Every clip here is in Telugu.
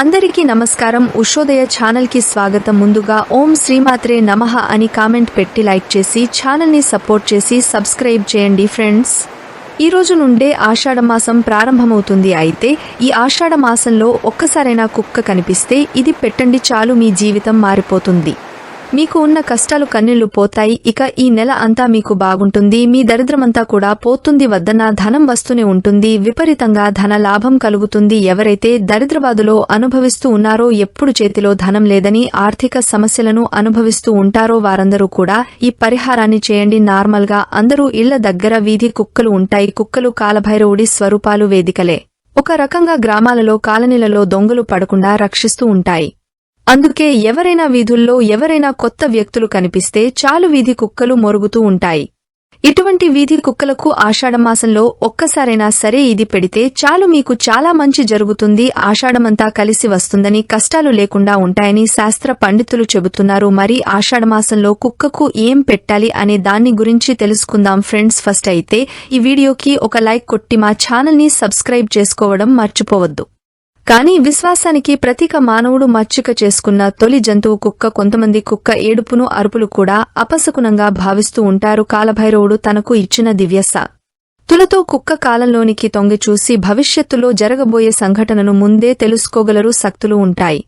అందరికీ నమస్కారం. ఉషోదయ ఛానల్కి స్వాగతం. ముందుగా ఓం శ్రీమాత్రే నమః అని కామెంట్ పెట్టి లైక్ చేసి ఛానల్ని సపోర్ట్ చేసి సబ్స్క్రైబ్ చేయండి ఫ్రెండ్స్. ఈ రోజు నుండే ఆషాఢమాసం ప్రారంభమవుతుంది. అయితే ఈ ఆషాఢ మాసంలో ఒక్కసారైనా కుక్క కనిపిస్తే ఇది పెట్టండి చాలు మీ జీవితం మారిపోతుంది. మీకు ఉన్న కష్టాలు కన్నీళ్ళు పోతాయి ఇక ఈ నెల అంతా మీకు బాగుంటుంది. మీ దరిద్రమంతా కూడా పోతుంది వద్దన ధనం వస్తూనే ఉంటుంది. విపరీతంగా ధన లాభం కలుగుతుంది. ఎవరైతే దరిద్రబాదులో అనుభవిస్తూ ఉన్నారో ఎప్పుడు చేతిలో ధనం లేదని ఆర్థిక సమస్యలను అనుభవిస్తూ ఉంటారో వారందరూ కూడా ఈ పరిహారాన్ని చేయండి. నార్మల్గా అందరూ ఇళ్ళ దగ్గర వీధి కుక్కలు ఉంటాయి. కుక్కలు కాలభైరవుడి స్వరూపాలు వేదికలే. ఒక రకంగా గ్రామాలలో కాలనీలలో దొంగలు పడకుండా రక్షిస్తూ ఉంటాయి. అందుకే ఎవరైనా వీధుల్లో ఎవరైనా కొత్త వ్యక్తులు కనిపిస్తే చాలు వీధి కుక్కలు మొరుగుతూ ఉంటాయి. ఇటువంటి వీధి కుక్కలకు ఆషాఢమాసంలో ఒక్కసారైనా సరే ఇది పెడితే చాలు మీకు చాలా మంచి జరుగుతుంది ఆషాఢమంతా కలిసి వస్తుందని కష్టాలు లేకుండా ఉంటాయని శాస్త్ర పండితులు చెబుతున్నారు. మరి ఆషాఢమాసంలో కుక్కకు ఏం పెట్టాలి అనే దాన్ని గురించి తెలుసుకుందాం ఫ్రెండ్స్. ఫస్ట్ అయితే ఈ వీడియోకి ఒక లైక్ కొట్టి మా ఛానల్ని సబ్స్క్రైబ్ చేసుకోవడం మర్చిపోవద్దు. కానీ విశ్వాసానికి ప్రతీక మానవుడు మచ్చిక చేసుకున్న తొలి జంతువు కుక్క కొంతమంది కుక్క ఏడుపును అరుపులు కూడా అపశకునంగా భావిస్తూ ఉంటారు. కాలభైరవుడు తనకు ఇచ్చిన దివ్యస. తులతో కుక్క కాలంలోనికి తొంగి చూసి భవిష్యత్తులో జరగబోయే సంఘటనను ముందే తెలుసుకోగలరు శక్తులు ఉంటాయి.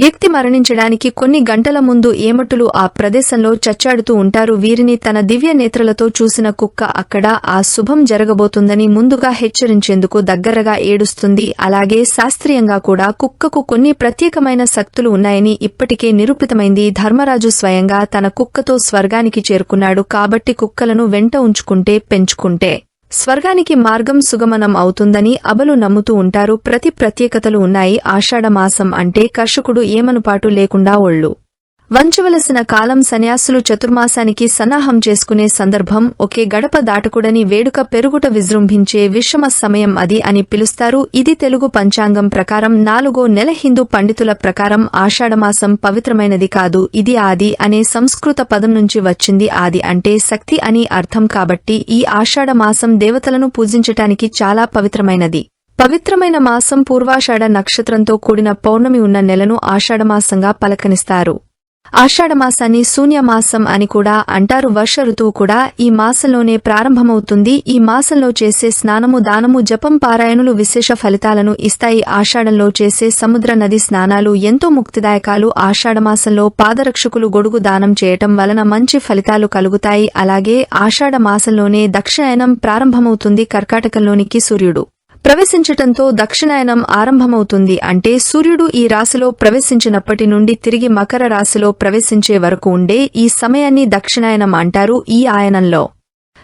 వ్యక్తి మరణించడానికి కొన్ని గంటల ముందు ఏమటులు ఆ ప్రదేశంలో చచ్చాడుతూ ఉంటారు. వీరిని తన దివ్య నేత్రలతో చూసిన కుక్క అక్కడ ఆ శుభం జరగబోతుందని ముందుగా హెచ్చరించేందుకు దగ్గరగా ఏడుస్తుంది. అలాగే శాస్త్రీయంగా కూడా కుక్కకు కొన్ని ప్రత్యేకమైన శక్తులు ఉన్నాయని ఇప్పటికే నిరూపితమైంది. ధర్మరాజు స్వయంగా తన కుక్కతో స్వర్గానికి చేరుకున్నాడు. కాబట్టి కుక్కలను వెంట ఉంచుకుంటే పెంచుకుంటే. స్వర్గానికి మార్గం సుగమనం అవుతుందని అబలు నమ్ముతూ ఉంటారు. ప్రతి ప్రత్యేకతలు ఉన్నాయి. ఆషాఢమాసం అంటే కర్షకుడు ఏమనుపాటు లేకుండా ఒళ్ళు. వంచవలసిన కాలం సన్యాసులు చతుర్మాసానికి సన్నాహం చేసుకునే సందర్భం ఒకే గడప దాటకుడని వేడుక పెరుగుట విజృంభించే విషమ సమయం అది అని పిలుస్తారు. ఇది తెలుగు పంచాంగం ప్రకారం నాలుగో నెల హిందూ పండితుల ప్రకారం ఆషాఢమాసం పవిత్రమైనది కాదు. ఇది ఆది అనే సంస్కృత పదం నుంచి వచ్చింది. ఆది అంటే శక్తి అని అర్థం కాబట్టి ఈ ఆషాఢమాసం దేవతలను పూజించటానికి చాలా పవిత్రమైనది. పవిత్రమైన మాసం పూర్వాషాఢ నక్షత్రంతో కూడిన పౌర్ణమి ఉన్న నెలను ఆషాఢమాసంగా పలకనిస్తారు. ఆషాఢమాసాన్ని శూన్యమాసం అని కూడా అంటారు. వర్ష ఋతువు కూడా ఈ మాసంలోనే ప్రారంభమవుతుంది. ఈ మాసంలో చేసే స్నానము దానము జపం పారాయణులు విశేష ఫలితాలను ఇస్తాయి. ఆషాఢంలో చేసే సముద్ర నది స్నానాలు ఎంతో ముక్తిదాయకాలు. ఆషాఢమాసంలో పాదరక్షకులు గొడుగు దానం చేయటం వలన మంచి ఫలితాలు కలుగుతాయి. అలాగే ఆషాఢ మాసంలోనే దక్షిణాయనం ప్రారంభమవుతుంది కర్కాటకంలోనికి సూర్యుడు. ప్రవేశించటంతో దక్షిణాయనం ఆరంభమవుతుంది. అంటే సూర్యుడు ఈ రాశిలో ప్రవేశించినప్పటి నుండి తిరిగి మకర రాశిలో ప్రవేశించే వరకు ఉండే ఈ సమయాన్ని దక్షిణాయనం అంటారు ఈ ఆయనంలో.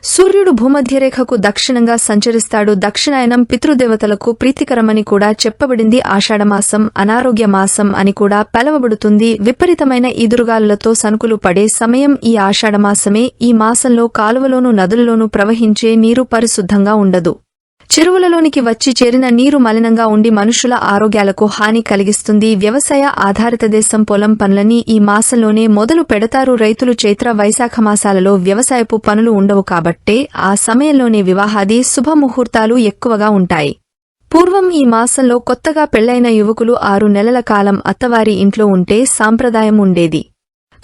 సూర్యుడు భూమధ్యరేఖకు దక్షిణంగా సంచరిస్తాడు. దక్షిణాయనం పితృదేవతలకు ప్రీతికరమని కూడా చెప్పబడింది. ఆషాఢమాసం అనారోగ్య మాసం అని కూడా పిలవబడుతుంది. విపరీతమైన ఈదురుగాలులతో సనుకులు పడే సమయం ఈ ఆషాఢమాసమే. ఈ మాసంలో కాలువలోనూ నదులలోనూ ప్రవహించే నీరు పరిశుద్ధంగా ఉండదు. చెరువులలోనికి వచ్చి చేరిన నీరు మలినంగా ఉండి మనుషుల ఆరోగ్యాలకు హాని కలిగిస్తుంది. వ్యవసాయ ఆధారిత దేశం పొలం పనులని ఈ మాసంలోనే మొదలు పెడతారు. రైతులు చైత్ర వైశాఖ మాసాలలో వ్యవసాయపు పనులు ఉండవు కాబట్టే ఆ సమయంలోనే వివాహాది శుభముహూర్తాలు ఎక్కువగా ఉంటాయి. పూర్వం ఈ మాసంలో కొత్తగా పెళ్ళైన యువకులు ఆరు నెలల కాలం అత్తవారి ఇంట్లో ఉంటే సాంప్రదాయం ఉండేది.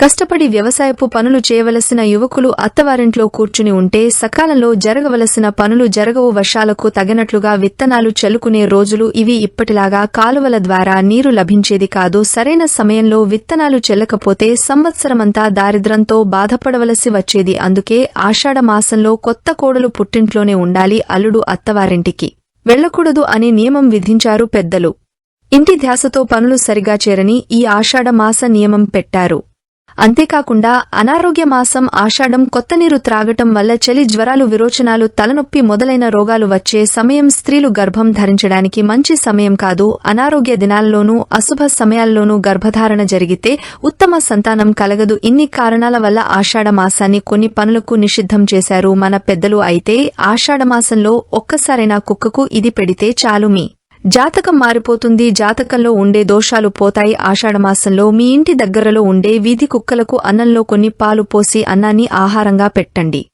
కష్టపడి వ్యవసాయపు పనులు చేయవలసిన యువకులు అత్తవారింట్లో కూర్చుని ఉంటే సకాలంలో జరగవలసిన పనులు జరగవు వర్షాలకు తగినట్లుగా విత్తనాలు చల్లుకునే రోజులు ఇవి ఇప్పటిలాగా కాలువల ద్వారా నీరు లభించేది కాదు. సరైన సమయంలో విత్తనాలు చెల్లకపోతే సంవత్సరమంతా దారిద్రంతో బాధపడవలసి వచ్చేది. అందుకే ఆషాఢ మాసంలో కొత్త కోడలు పుట్టింట్లోనే ఉండాలి అల్లుడు అత్తవారింటికి. వెళ్ళకూడదు అనే నియమం విధించారు పెద్దలు. ఇంటి ధ్యాసతో పనులు సరిగా చేరని ఈ ఆషాఢ మాస నియమం పెట్టారు. అంతేకాకుండా అనారోగ్య మాసం ఆషాఢం కొత్త నీరు త్రాగటం వల్ల చలి జ్వరాలు విరోచనాలు తలనొప్పి మొదలైన రోగాలు వచ్చే సమయం స్త్రీలు గర్భం ధరించడానికి మంచి సమయం కాదు. అనారోగ్య దినాల్లోనూ అశుభ సమయాల్లోనూ గర్భధారణ జరిగితే ఉత్తమ సంతానం కలగదు. ఇన్ని కారణాల వల్ల ఆషాఢ మాసాన్ని కొన్ని పనులకు నిషిద్ధం చేశారు మన పెద్దలు. అయితే ఆషాఢమాసంలో ఒక్కసారైనా కుక్కకు ఇది పెడితే చాలు మీ జాతకం మారిపోతుంది జాతకంలో ఉండే దోషాలు పోతాయి. ఆషాఢమాసంలో మీ ఇంటి దగ్గరలో ఉండే వీధి కుక్కలకు అన్నంలో కొన్ని పాలు పోసి అన్నాన్ని ఆహారంగా పెట్టండి.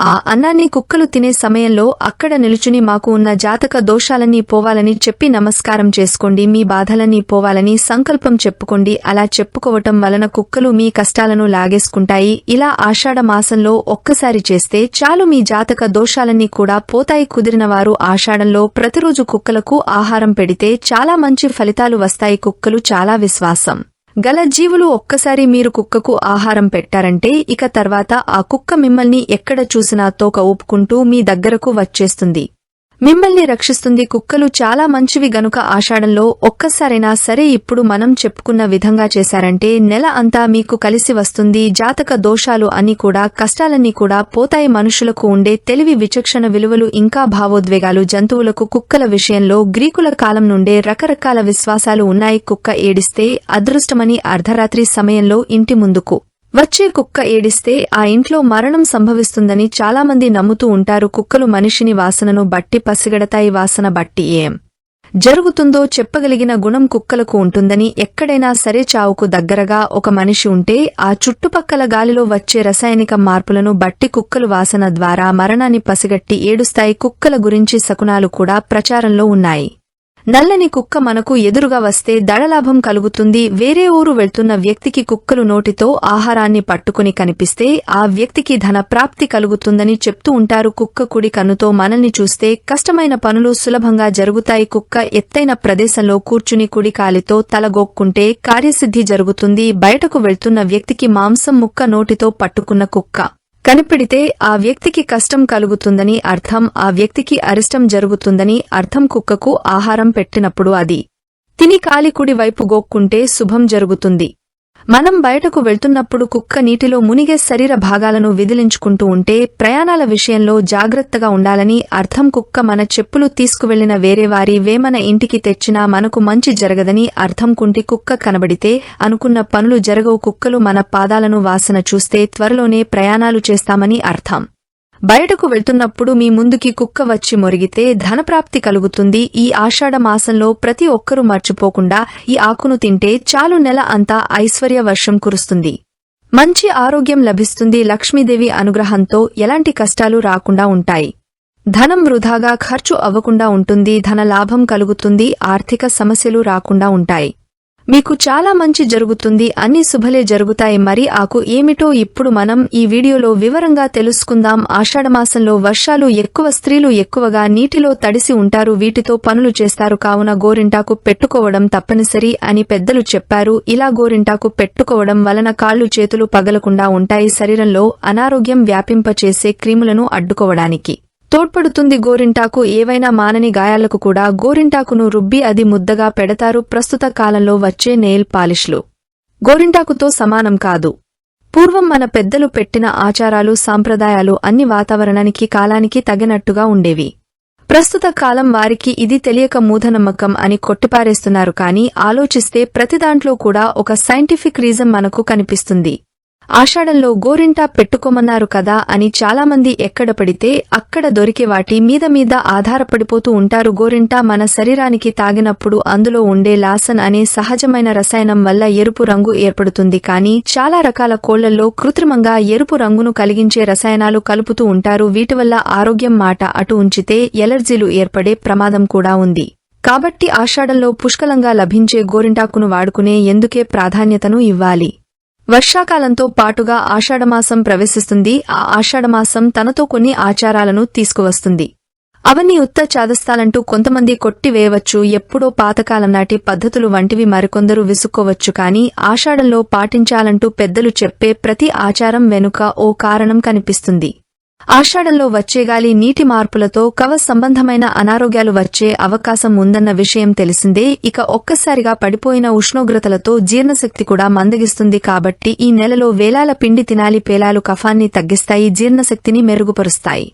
ఆ అన్నాన్ని కుక్కలు తినే సమయంలో అక్కడ నిలుచుని మాకు ఉన్న జాతక దోషాలన్నీ పోవాలని చెప్పి నమస్కారం చేసుకోండి మీ బాధలన్నీ పోవాలని సంకల్పం చెప్పుకోండి. అలా చెప్పుకోవటం వలన కుక్కలు మీ కష్టాలను లాగేసుకుంటాయి. ఇలా ఆషాఢ మాసంలో ఒక్కసారి చేస్తే చాలు మీ జాతక దోషాలన్నీ కూడా పోతాయి. కుదిరిన వారు ఆషాఢంలో ప్రతిరోజు కుక్కలకు ఆహారం పెడితే చాలా మంచి ఫలితాలు వస్తాయి. కుక్కలు చాలా విశ్వాసం. గల జీవులు ఒక్కసారి మీరు కుక్కకు ఆహారం పెట్టారంటే ఇక తర్వాత ఆ కుక్క మిమ్మల్ని ఎక్కడ చూసినా తోక ఊపుకుంటూ మీ దగ్గరకు వచ్చేస్తుంది. మిమ్మల్ని రక్షిస్తుంది కుక్కలు చాలా మంచివి గనుక ఆషాఢంలో ఒక్కసారైనా సరే ఇప్పుడు మనం చెప్పుకున్న విధంగా చేశారంటే నెల అంతా మీకు కలిసి వస్తుంది జాతక దోషాలు అన్ని కూడా కష్టాలన్నీ కూడా పోతాయి మనుషులకు ఉండే తెలివి విచక్షణ విలువలు ఇంకా భావోద్వేగాలు జంతువులకు కుక్కల విషయంలో గ్రీకుల కాలం నుండే రకరకాల విశ్వాసాలు ఉన్నాయి కుక్క ఏడిస్తే అదృష్టమని అర్ధరాత్రి సమయంలో ఇంటి ముందుకు. వచ్చే కుక్క ఏడిస్తే ఆ ఇంట్లో మరణం సంభవిస్తుందని చాలామంది నమ్ముతూ ఉంటారు కుక్కలు మనిషిని వాసనను బట్టి పసిగడతాయి వాసన బట్టి ఏం జరుగుతుందో చెప్పగలిగిన గుణం కుక్కలకు ఉంటుందని ఎక్కడైనా సరే చావుకు దగ్గరగా ఒక మనిషి ఉంటే ఆ చుట్టుపక్కల గాలిలో వచ్చే రసాయనిక మార్పులను బట్టి కుక్కలు వాసన ద్వారా మరణాన్ని పసిగట్టి ఏడుస్తాయి కుక్కల గురించి శకునాలు కూడా ప్రచారంలో ఉన్నాయి. నల్లని కుక్క మనకు ఎదురుగా వస్తే దడలాభం కలుగుతుంది. వేరే ఊరు వెళ్తున్న వ్యక్తికి కుక్కలు నోటితో ఆహారాన్ని పట్టుకుని కనిపిస్తే ఆ వ్యక్తికి ధన ప్రాప్తి కలుగుతుందని చెప్తూ ఉంటారు. కుక్క కుడి కన్నుతో మనల్ని చూస్తే కష్టమైన పనులు సులభంగా జరుగుతాయి. కుక్క ఎత్తైన ప్రదేశంలో కూర్చుని కుడి కాలితో తలగొక్కుంటే కార్యసిద్ధి జరుగుతుంది. బయటకు వెళ్తున్న వ్యక్తికి మాంసం ముక్క నోటితో పట్టుకున్న కుక్క. కనిపెడితే ఆ వ్యక్తికి కష్టం కలుగుతుందని అర్థం ఆ వ్యక్తికి అరిష్టం జరుగుతుందని అర్థం కుక్కకు ఆహారం పెట్టినప్పుడు అది తిని కాలికుడి వైపు గోక్కుంటే శుభం జరుగుతుంది. మనం బయటకు వెళ్తున్నప్పుడు కుక్క నీటిలో మునిగే శరీర భాగాలను విదిలించుకుంటూ ఉంటే ప్రయాణాల విషయంలో జాగ్రత్తగా ఉండాలని అర్థం కుక్క మన చెప్పులు తీసుకువెళ్ళిన వేరేవారి వేమన ఇంటికి తెచ్చినా మనకు మంచి జరగదని అర్థం కుంటి కుక్క కనబడితే అనుకున్న పనులు జరగవు. కుక్కలు మన పాదాలను వాసన చూస్తే త్వరలోనే ప్రయాణాలు చేస్తామని అర్థం. బయటకు వెళ్తున్నప్పుడు మీ ముందుకి కుక్క వచ్చి మొరిగితే ధనప్రాప్తి కలుగుతుంది. ఈ ఆషాఢ మాసంలో ప్రతి ఒక్కరూ మర్చిపోకుండా ఈ ఆకును తింటే చాలు నెల అంతా ఐశ్వర్య వర్షం కురుస్తుంది. మంచి ఆరోగ్యం లభిస్తుంది. లక్ష్మీదేవి అనుగ్రహంతో ఎలాంటి కష్టాలు రాకుండా ఉంటాయి. ధనం వృధాగా ఖర్చు అవ్వకుండా ఉంటుంది. ధన లాభం కలుగుతుంది. ఆర్థిక సమస్యలు రాకుండా ఉంటాయి. మీకు చాలా మంచి జరుగుతుంది అన్ని శుభలే జరుగుతాయి. మరి ఆకు ఏమిటో ఇప్పుడు మనం ఈ వీడియోలో వివరంగా తెలుసుకుందాం. ఆషాఢమాసంలో వర్షాలు ఎక్కువ స్త్రీలు ఎక్కువగా నీటిలో తడిసి ఉంటారు వీటితో పనులు చేస్తారు. కావున గోరింటాకు పెట్టుకోవడం తప్పనిసరి అని పెద్దలు చెప్పారు. ఇలా గోరింటాకు పెట్టుకోవడం వలన కాళ్ళు చేతులు పగలకుండా ఉంటాయి. శరీరంలో అనారోగ్యం వ్యాపింపచేసే క్రీములను అడ్డుకోవడానికి. తోడ్పడుతుంది గోరింటాకు ఏవైనా మానని గాయాలకు కూడా గోరింటాకును రుబ్బి అది ముద్దగా పెడతారు. ప్రస్తుత కాలంలో వచ్చే నెయిల్ పాలిష్లు గోరింటాకుతో సమానం కాదు. పూర్వం మన పెద్దలు పెట్టిన ఆచారాలు సాంప్రదాయాలు అన్ని వాతావరణానికి కాలానికి తగినట్టుగా ఉండేవి. ప్రస్తుత కాలం వారికి ఇది తెలియక మూఢనమ్మకం అని కొట్టిపారేస్తున్నారు కాని ఆలోచిస్తే ప్రతిదాంట్లో కూడా ఒక సైంటిఫిక్ రీజన్ మనకు కనిపిస్తుంది. ఆషాఢంలో గోరింటా పెట్టుకోమన్నారు కదా అని చాలామంది ఎక్కడ పడితే అక్కడ దొరికే వాటి మీద మీద ఆధారపడిపోతూ ఉంటారు గోరింటా మన శరీరానికి తాగినప్పుడు అందులో ఉండే లాసన్ అనే సహజమైన రసాయనం వల్ల ఎరుపు రంగు ఏర్పడుతుంది కానీ చాలా రకాల కోళ్ళలో కృత్రిమంగా ఎరుపు రంగును కలిగించే రసాయనాలు కలుపుతూ ఉంటారు. వీటి వల్ల ఆరోగ్యం మాట అటు ఉంచితే ఎలర్జీలు ఏర్పడే ప్రమాదం కూడా ఉంది. కాబట్టి ఆషాఢంలో పుష్కలంగా లభించే గోరింటాకును వాడుకునే ఎందుకే ప్రాధాన్యతను ఇవ్వాలి? వర్షాకాలంతో పాటుగా ఆషాఢమాసం ప్రవేశిస్తుంది. ఆ ఆషాఢమాసం తనతో కొన్ని ఆచారాలను తీసుకువస్తుంది. అవన్నీ ఉత్త చాదస్తాలంటూ కొంతమంది కొట్టివేయవచ్చు. ఎప్పుడో పాతకాలం నాటి పద్ధతులు వంటివి మరికొందరు విసుక్కోవచ్చు. కాని ఆషాఢంలో పాటించాలంటూ పెద్దలు చెప్పే ప్రతి ఆచారం వెనుక ఓ కారణం కనిపిస్తుంది. ఆషాఢంలో వచ్చేగాలి నీటి మార్పులతో కవ సంబంధమైన అనారోగ్యాలు వచ్చే అవకాశం ఉందన్న విషయం తెలిసిందే. ఇక ఒక్కసారిగా పడిపోయిన ఉష్ణోగ్రతలతో జీర్ణశక్తి కూడా మందగిస్తుంది కాబట్టి ఈ నెలలో వేలాల పిండి తినాలి పేలాలు కఫాన్ని తగ్గిస్తాయి జీర్ణశక్తిని మెరుగుపరుస్తాయి.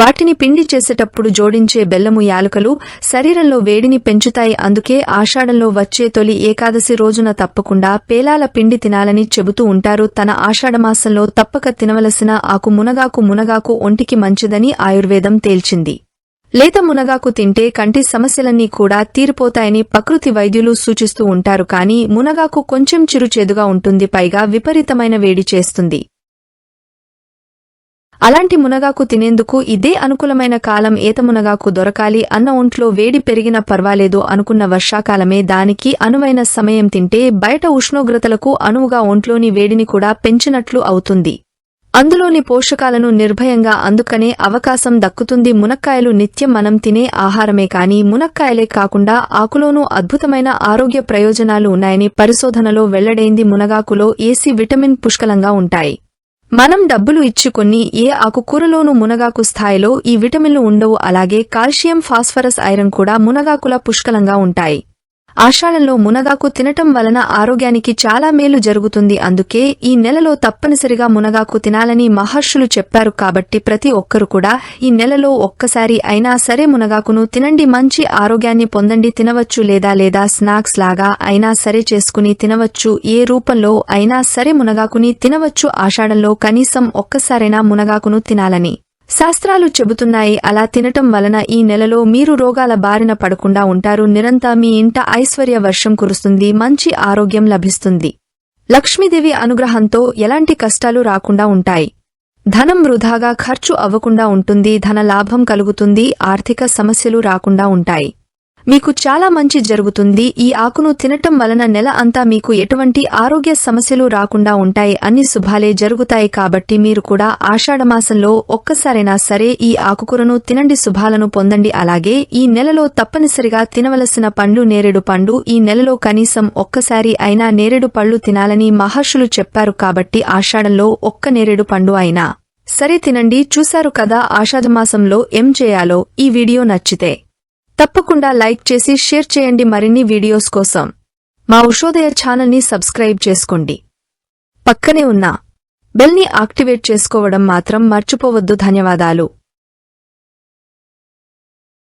వాటిని పిండి చేసేటప్పుడు జోడించే బెల్లము యాలుకలు శరీరంలో వేడిని పెంచుతాయి. అందుకే ఆషాఢంలో వచ్చే తొలి ఏకాదశి రోజున తప్పకుండా పేలాల పిండి తినాలని చెబుతూ ఉంటారు. తన ఆషాఢమాసంలో తప్పక తినవలసిన ఆకు మునగాకు మునగాకు ఒంటికి మంచిదని ఆయుర్వేదం తేల్చింది. లేత మునగాకు తింటే కంటి సమస్యలన్నీ కూడా తీరిపోతాయని ప్రకృతి వైద్యులు సూచిస్తూ ఉంటారు. కానీ మునగాకు కొంచెం చిరుచేదుగా ఉంటుంది. పైగా విపరీతమైన వేడి చేస్తుంది. అలాంటి మునగాకు తినేందుకు ఇదే అనుకూలమైన కాలం ఏత మునగాకు దొరకాలి అన్న ఒంట్లో వేడి పెరిగినా పర్వాలేదు అనుకున్న వర్షాకాలమే దానికి అనువైన సమయం తింటే బయట ఉష్ణోగ్రతలకు అనువుగా ఒంట్లోని వేడిని కూడా పెంచినట్లు అవుతుంది. అందులోని పోషకాలను నిర్భయంగా అందుకనే అవకాశం దక్కుతుంది మునక్కాయలు నిత్యం మనం తినే ఆహారమే కాని మునక్కాయలే కాకుండా ఆకులోనూ అద్భుతమైన ఆరోగ్య ప్రయోజనాలు ఉన్నాయని పరిశోధనలో వెల్లడైంది మునగాకులో ఏసీ విటమిన్ పుష్కలంగా ఉంటాయి. మనం డబ్బులు ఇచ్చుకొని ఏ ఆకుకూరలోనూ మునగాకు స్థాయిలో ఈ విటమిన్లు ఉండవు. అలాగే కాల్షియం ఫాస్ఫరస్ ఐరన్ కూడా మునగాకుల పుష్కలంగా ఉంటాయి. ఆషాఢంలో మునగాకు తినటం వలన ఆరోగ్యానికి చాలా మేలు జరుగుతుంది. అందుకే ఈ నెలలో తప్పనిసరిగా మునగాకు తినాలని మహర్షులు చెప్పారు కాబట్టి ప్రతి ఒక్కరు కూడా ఈ నెలలో ఒక్కసారి అయినా సరే మునగాకును తినండి. మంచి ఆరోగ్యాన్ని పొందండి. తినవచ్చు లేదా లేదా స్నాక్స్ లాగా అయినా సరే చేసుకుని తినవచ్చు. ఏ రూపంలో అయినా సరే మునగాకుని తినవచ్చు. ఆషాఢంలో కనీసం ఒక్కసారైనా మునగాకును తినాలని. శాస్త్రాలు చెబుతున్నాయి అలా తినటం వలన ఈ నెలలో మీరు రోగాల బారిన పడకుండా ఉంటారు. నిరంతా మీ ఇంట ఐశ్వర్య వర్షం కురుస్తుంది మంచి ఆరోగ్యం లభిస్తుంది. లక్ష్మీదేవి అనుగ్రహంతో ఎలాంటి కష్టాలు రాకుండా ఉంటాయి. ధనం వృధాగా ఖర్చు అవ్వకుండా ఉంటుంది ధన లాభం కలుగుతుంది ఆర్థిక సమస్యలు రాకుండా ఉంటాయి. మీకు చాలా మంచి జరుగుతుంది. ఈ ఆకును తినటం వలన నెల అంతా మీకు ఎటువంటి ఆరోగ్య సమస్యలు రాకుండా ఉంటాయి. అన్ని శుభాలే జరుగుతాయి కాబట్టి మీరు కూడా ఆషాఢమాసంలో ఒక్కసారైనా సరే ఈ ఆకుకూరను తినండి శుభాలను పొందండి. అలాగే ఈ నెలలో తప్పనిసరిగా తినవలసిన పండు నేరేడు పండు. ఈ నెలలో కనీసం ఒక్కసారి అయినా నేరేడు పళ్ళు తినాలని మహర్షులు చెప్పారు కాబట్టి ఆషాఢంలో ఒక్క నేరేడు పండు అయినా. సరే తినండి. చూశారు కదా ఆషాఢమాసంలో ఏం చేయాలో? ఈ వీడియో నచ్చితే తప్పకుండా లైక్ చేసి షేర్ చేయండి మరిన్ని వీడియోస్ కోసం. మా ఉషోదయ ఛానల్ని సబ్స్క్రైబ్ చేసుకోండి. పక్కనే ఉన్న బెల్ని యాక్టివేట్ చేసుకోవడం మాత్రం మర్చిపోవద్దు. ధన్యవాదాలు.